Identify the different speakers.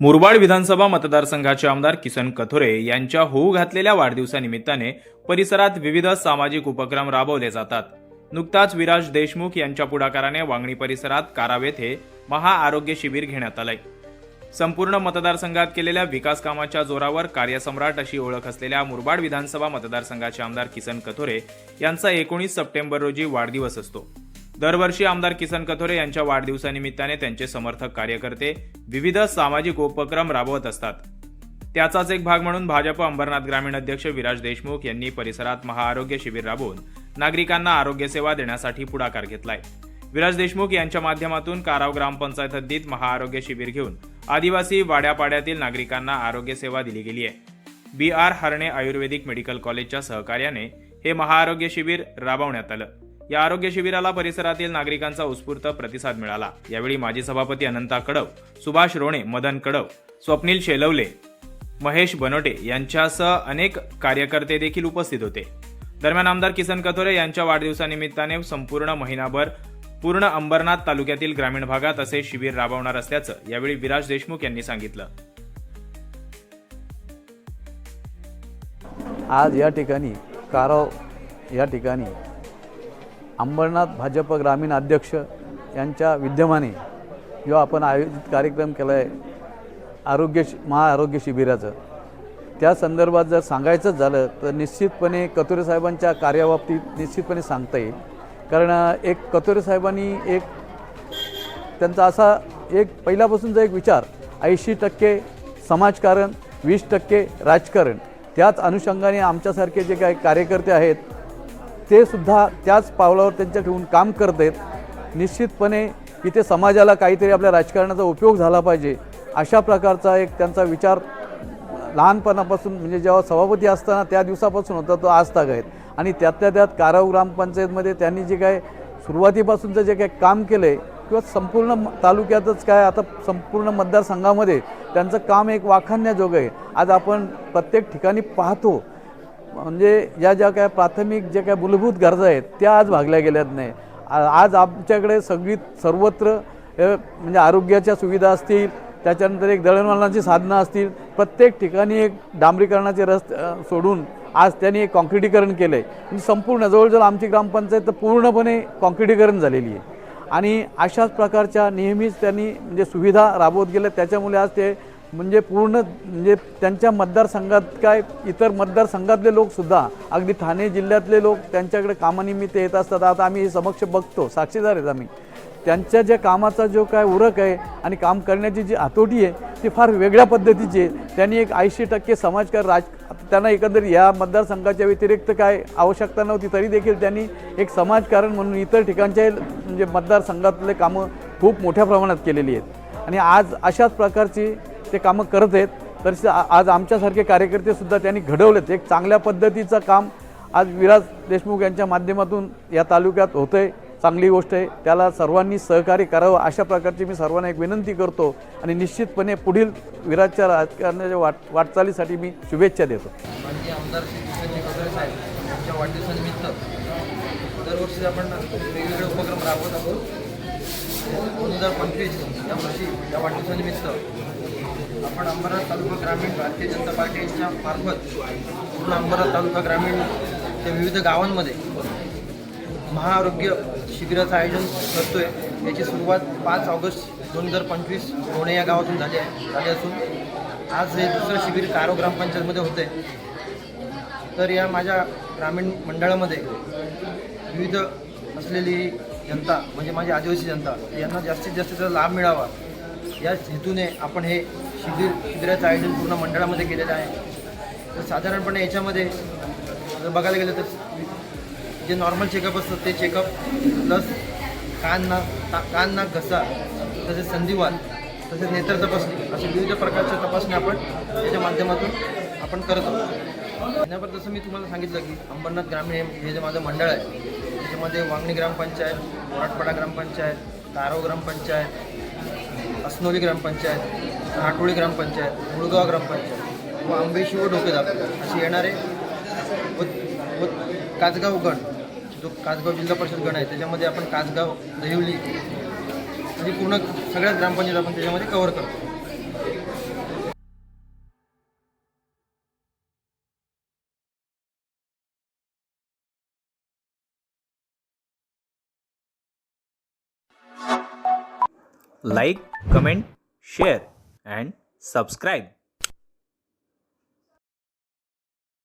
Speaker 1: मुरबाड विधानसभा मतदारसंघाचे आमदार किसन कथोरे यांच्या होऊ घातलेल्या वाढदिवसानिमित्ताने परिसरात विविध सामाजिक उपक्रम राबवले जातात. नुकताच विराज देशमुख यांच्या पुढाकाराने वांगणी परिसरात कारावेत येथे महाआरोग्य शिबिर घेण्यात आलंय. संपूर्ण मतदारसंघात केलेल्या विकास कामाच्या जोरावर कार्यसम्राट अशी ओळख असलेल्या मुरबाड विधानसभा मतदारसंघाचे आमदार किसन कथोरे यांचा एकोणीस सप्टेंबर रोजी वाढदिवस असतो. दरवर्षी आमदार किसन कथोरे यांच्या वाढदिवसानिमित्ताने त्यांचे समर्थक कार्यकर्ते विविध सामाजिक उपक्रम राबवत असतात. त्याचाच एक भाग म्हणून भाजप अंबरनाथ ग्रामीण अध्यक्ष विराज देशमुख यांनी परिसरात महाआरोग्य शिबिर राबवून नागरिकांना आरोग्यसेवा देण्यासाठी पुढाकार घेतलाय. विराज देशमुख यांच्या माध्यमातून काराव ग्रामपंचायत हद्दीत महाआरोग्य शिबिर घेऊन आदिवासी वाड्यापाड्यातील नागरिकांना आरोग्य सेवा दिली गेली आहे. बी आर हरणे आयुर्वेदिक मेडिकल कॉलेजच्या सहकार्याने हे महाआरोग्य शिबिर राबवण्यात आलं. या आरोग्य शिबिराला परिसरातील नागरिकांचा उत्स्फूर्त प्रतिसाद मिळाला. यावेळी माजी सभापती अनंता कडव सुभाष रोणे मदन कडव स्वप्नील शेलवले महेश बनोटे यांच्यासह अनेक कार्यकर्ते देखील उपस्थित होते. दरम्यान आमदार किसन कथोरे यांच्या वाढदिवसानिमित्ताने संपूर्ण महिनाभर पूर्ण अंबरनाथ तालुक्यातील ग्रामीण भागात असे शिबिर राबवणार असल्याचं यावेळी विराज देशमुख यांनी सांगितलं.
Speaker 2: आज या ठिकाणी काराव या ठिकाणी अंबरनाथ भाजप ग्रामीण अध्यक्ष यांच्या विद्यमाने जो आपण आयोजित कार्यक्रम केला आहे आरोग्य शि महाआरोग्य शिबिराचं. त्या संदर्भात जर सांगायचंच झालं तर निश्चितपणे कतोरे साहेबांच्या कार्याबाबतीत निश्चितपणे सांगता येईल. कारण एक कतोरे साहेबांनी एक त्यांचा असा एक पहिल्यापासूनचा एक विचार ऐंशी टक्के समाजकारण वीस टक्के राजकारण त्याच अनुषंगाने आमच्यासारखे जे काही कार्यकर्ते आहेत ते सुद्धा त्याच पावलावर त्यांच्या ठेवून काम करत आहेत. निश्चितपणे इथे समाजाला काहीतरी आपल्या राजकारणाचा उपयोग झाला पाहिजे अशा प्रकारचा एक त्यांचा विचार लहानपणापासून म्हणजे जेव्हा सभापती असताना त्या दिवसापासून होता तो आज ताग आहेत. आणि त्यातल्या त्यात काराव ग्रामपंचायतमध्ये त्यांनी जे काय सुरुवातीपासूनचं जे काही काम केलं आहे किंवा संपूर्ण तालुक्यातच काय आता संपूर्ण मतदारसंघामध्ये त्यांचं काम एक वाखाणण्याजोगं आहे. आज आपण प्रत्येक ठिकाणी पाहतो म्हणजे या ज्या काय प्राथमिक ज्या काय मूलभूत गरजा आहेत त्या आज भागल्या गेल्यात नाही. आज आमच्याकडे सगळी सर्वत्र म्हणजे आरोग्याच्या सुविधा असतील त्याच्यानंतर एक दळणवळणाची साधनं असतील प्रत्येक ठिकाणी एक डांबरीकरणाचे रस्ते सोडून आज त्यांनी एक कॉन्क्रिटीकरण केलं आहे म्हणजे संपूर्ण जवळजवळ आमची ग्रामपंचायत तर पूर्णपणे कॉन्क्रिटीकरण झालेली आहे. आणि अशाच प्रकारच्या नेहमीच त्यांनी म्हणजे सुविधा राबवत गेल्या त्याच्यामुळे आज ते म्हणजे पूर्ण म्हणजे त्यांच्या मतदारसंघात काय इतर मतदारसंघातले लोकसुद्धा अगदी ठाणे जिल्ह्यातले लोक त्यांच्याकडे कामानिमित्त येत असतात. आता आम्ही हे समक्ष बघतो साक्षीदार आहेत आम्ही. त्यांच्या ज्या कामाचा जो काय उरक आहे आणि काम करण्याची जी हातोटी आहे ती फार वेगळ्या पद्धतीची आहे. त्यांनी एक ऐंशी टक्के समाजकार राज त्यांना एकंदरीत या मतदारसंघाच्या व्यतिरिक्त काय आवश्यकता नव्हती तरी देखील त्यांनी एक समाजकारण म्हणून इतर ठिकाणच्या म्हणजे मतदारसंघातले कामं खूप मोठ्या प्रमाणात केलेली आहेत. आणि आज अशाच प्रकारची ते कामं करत आहेत. तर आज आमच्यासारखे कार्यकर्तेसुद्धा त्यांनी घडवलेत. एक चांगल्या पद्धतीचं काम आज विराज देशमुख यांच्या माध्यमातून या तालुक्यात होतं आहे चांगली गोष्ट आहे. त्याला सर्वांनी सहकार्य करावं. अशा प्रकारची मी सर्वांना एक विनंती करतो आणि निश्चितपणे पुढील विराजच्या राजकारणाच्या वाट वाटचालीसाठी मी शुभेच्छा देतो.
Speaker 3: माननीय आमदार श्री साहेब यांच्या वाढदिवसानिमित्त दरवर्षी आपण वेगवेगळे उपक्रम राबवत आहोत. दोन हजार पंचवीस या वर्षी या वाढदिवसानिमित्त आपण अंबरनाथ तालुका ग्रामीण भारतीय जनता पार्टीच्या मार्फत पूर्ण अंबरा तालुका ग्रामीणच्या विविध गावांमध्ये महाआरोग्य शिबिराचं आयोजन करतोय. याची सुरुवात पाच ऑगस्ट दोन हजार पंचवीस लोणे या गावातून झाली आहे. झाली असून आज हे दुसरं शिबिर कारो ग्रामपंचायतमध्ये होतं आहे तर या माझ्या ग्रामीण मंडळामध्ये विविध असलेली जनता म्हणजे माझी आदिवासी जनता यांना जास्तीत जास्त त्याचा लाभ मिळावा. या हेतूने आपण हे शिबिर शिबिराचं आयोजन पूर्ण मंडळामध्ये केलेलं आहे. तर साधारणपणे याच्यामध्ये जर बघायला गेलं तर जे नॉर्मल चेकअप असतं ते चेकअप प्लस कान नाक ता कान नाक घसा तसेच संधिवात तसेच नेत्र तपासणी असे विविध प्रकारच्या तपासणी आपण याच्या माध्यमातून आपण करत आहोत. याच्यावर जसं मी तुम्हाला सांगितलं की अंबरनाथ ग्रामीण हे जे माझं मंडळ आहे त्याच्यामध्ये वांगणी ग्रामपंचायत मराठवाडा ग्रामपंचायत तारव ग्रामपंचायत असनोली ग्रामपंचायत नाटोळी ग्रामपंचायत मुळगाव ग्रामपंचायत. व आंबेशी व डोकेदार अशी येणारे व व काचगाव गण. जो काचगाव जिल्हा परिषद गण आहे त्याच्यामध्ये आपण काचगाव दहिवली म्हणजे पूर्ण सगळ्याच ग्रामपंचायत आपण त्याच्यामध्ये कव्हर करतो.
Speaker 1: Like comment share and subscribe.